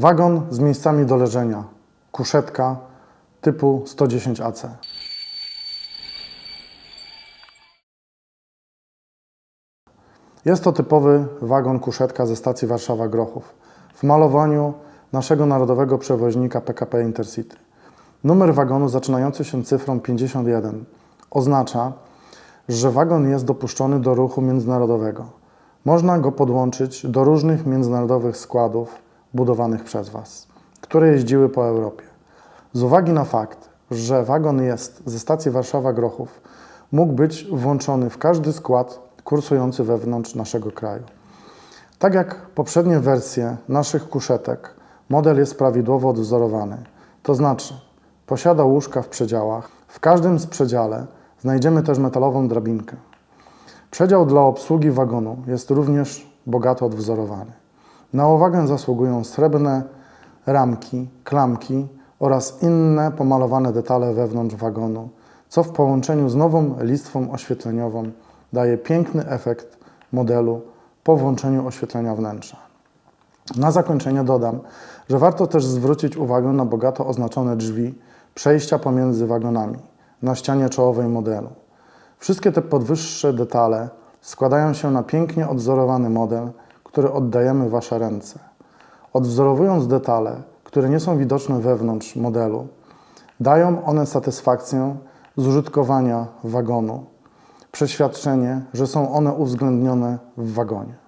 Wagon z miejscami do leżenia. Kuszetka typu 110 AC. Jest to typowy wagon kuszetka ze stacji Warszawa-Grochów w malowaniu naszego narodowego przewoźnika PKP Intercity. Numer wagonu zaczynający się cyfrą 51 oznacza, że wagon jest dopuszczony do ruchu międzynarodowego. Można go podłączyć do różnych międzynarodowych składów budowanych przez Was, które jeździły po Europie. Z uwagi na fakt, że wagon jest ze stacji Warszawa-Grochów, mógł być włączony w każdy skład kursujący wewnątrz naszego kraju. Tak jak poprzednie wersje naszych kuszetek, model jest prawidłowo odwzorowany, to znaczy posiada łóżka w przedziałach. W każdym z przedziale znajdziemy też metalową drabinkę. Przedział dla obsługi wagonu jest również bogato odwzorowany. Na uwagę zasługują srebrne ramki, klamki oraz inne pomalowane detale wewnątrz wagonu, co w połączeniu z nową listwą oświetleniową daje piękny efekt modelu po włączeniu oświetlenia wnętrza. Na zakończenie dodam, że warto też zwrócić uwagę na bogato oznaczone drzwi przejścia pomiędzy wagonami na ścianie czołowej modelu. Wszystkie te podwyższe detale składają się na pięknie odzorowany model, który oddajemy w Wasze ręce. Odwzorowując detale, które nie są widoczne wewnątrz modelu, dają one satysfakcję z użytkowania wagonu, przeświadczenie, że są one uwzględnione w wagonie.